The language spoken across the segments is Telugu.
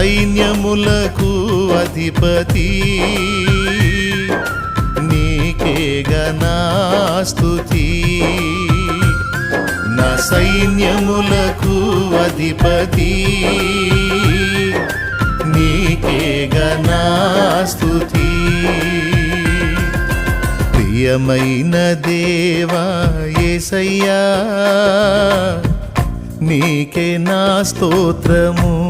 సైన్యములకు అధిపతి. నీకే గణాస్తుతి స్తుతి నా సైన్యములకు అధిపతి. నీకే గణాస్తుతి స్తుతి ప్రియమైన దేవా యేసయ్యా నీకే నా స్తోత్రము.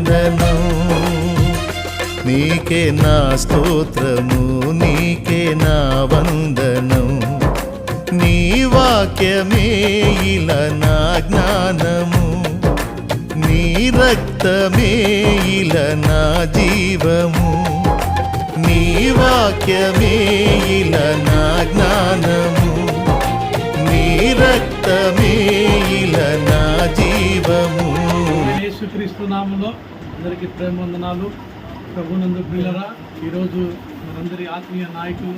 నీకే నా స్తోత్రము నీకే నా వందనం. నీ వాక్యమే ఇలా నా జ్ఞానము. నీ రక్తమే ఇలా నా జీవము. నీ వాక్యమే ఇలా నా జ్ఞానము. నీ రక్తమే ఇలా నా జీవము. యేసుక్రీస్తు నామంలో అందరికీ ప్రేమ వందనాలు. ప్రభునందు పిల్లరా ఈరోజు మనందరి ఆత్మీయ నాయకులు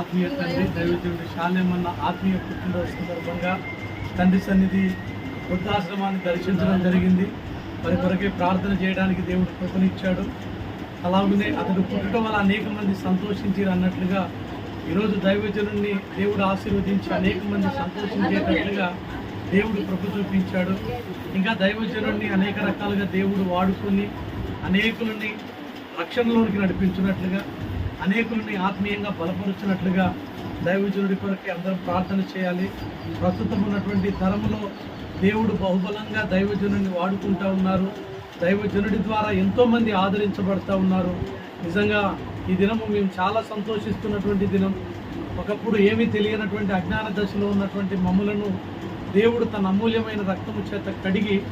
ఆత్మీయ తండ్రి దైవజనుడి శాలేమన్న ఆత్మీయ పుట్టినరోజు సందర్భంగా తండ్రి సన్నిధి వృద్ధాశ్రమాన్ని దర్శించడం జరిగింది. వారి కొరకే ప్రార్థన చేయడానికి దేవుడు కృపనిచ్చాడు. అలాగనే అతడు పుట్టడం వల్ల అనేక మంది సంతోషించారు అన్నట్లుగా ఈరోజు దైవజనుడిని దేవుడు ఆశీర్వదించి అనేక మంది సంతోషించేటట్లుగా దేవుడు కృప చూపించాడు. ఇంకా దైవజనుడిని అనేక రకాలుగా దేవుడు వాడుకొని అనేకులని రక్షణలోనికి నడిపించినట్లుగా అనేకులని ఆత్మీయంగా బలపరుచినట్లుగా దైవజనుడి కొరకే అందరం ప్రార్థన చేయాలి. ప్రస్తుతం ఉన్నటువంటి తరములో దేవుడు బహుబలంగా దైవజనుడిని వాడుకుంటా ఉన్నారు. దైవజనుడి ద్వారా ఎంతోమంది ఆదరించబడతా ఉన్నారు. నిజంగా ఈ దినము మేము చాలా సంతోషిస్తున్నటువంటి దినం. ఒకప్పుడు ఏమీ తెలియనటువంటి అజ్ఞాన దశలో ఉన్నటువంటి మమ్ములను దేవుడు తన అమూల్యమైన రక్తము చేత కడిగి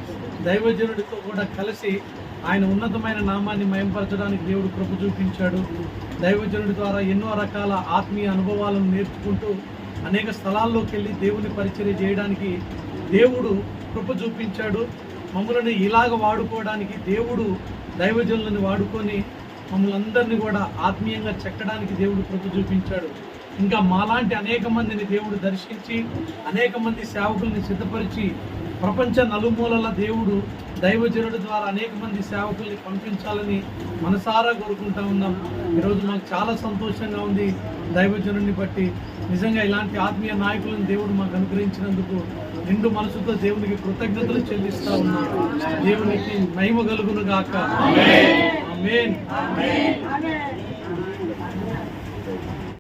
దైవజనుడితో కూడా కలిసి ఆయన ఉన్నతమైన నామాన్ని మయంపరచడానికి దేవుడు కృప చూపించాడు. దైవజనుడి ద్వారా ఎన్నో రకాల ఆత్మీయ అనుభవాలను నేర్చుకుంటూ అనేక స్థలాల్లోకి వెళ్ళి దేవుని పరిచర్య చేయడానికి దేవుడు కృప చూపించాడు. మమ్మల్ని ఇలాగ వాడుకోవడానికి దేవుడు దైవజనులను వాడుకొని మమ్మల్ని అందరినీ కూడా ఆత్మీయంగా చెక్కడానికి దేవుడు కృప చూపించాడు. ఇంకా మాలాంటి అనేక మందిని దేవుడు దర్శించి అనేక మంది సేవకుల్ని సిద్ధపరిచి ప్రపంచ నలుమూలల దేవుడు దైవజనుడి ద్వారా అనేక మంది సేవకుల్ని పంపించాలని మనసారా కోరుకుంటా ఉన్నాం. ఈరోజు మాకు చాలా సంతోషంగా ఉంది దైవజనుడిని బట్టి. నిజంగా ఇలాంటి ఆత్మీయ నాయకులను దేవుడు మాకు అనుగ్రహించినందుకు నిండు మనసుతో దేవునికి కృతజ్ఞతలు చెల్లిస్తా ఉన్నాం. దేవునికి మహిమ కలుగును గాక ఆమేన్.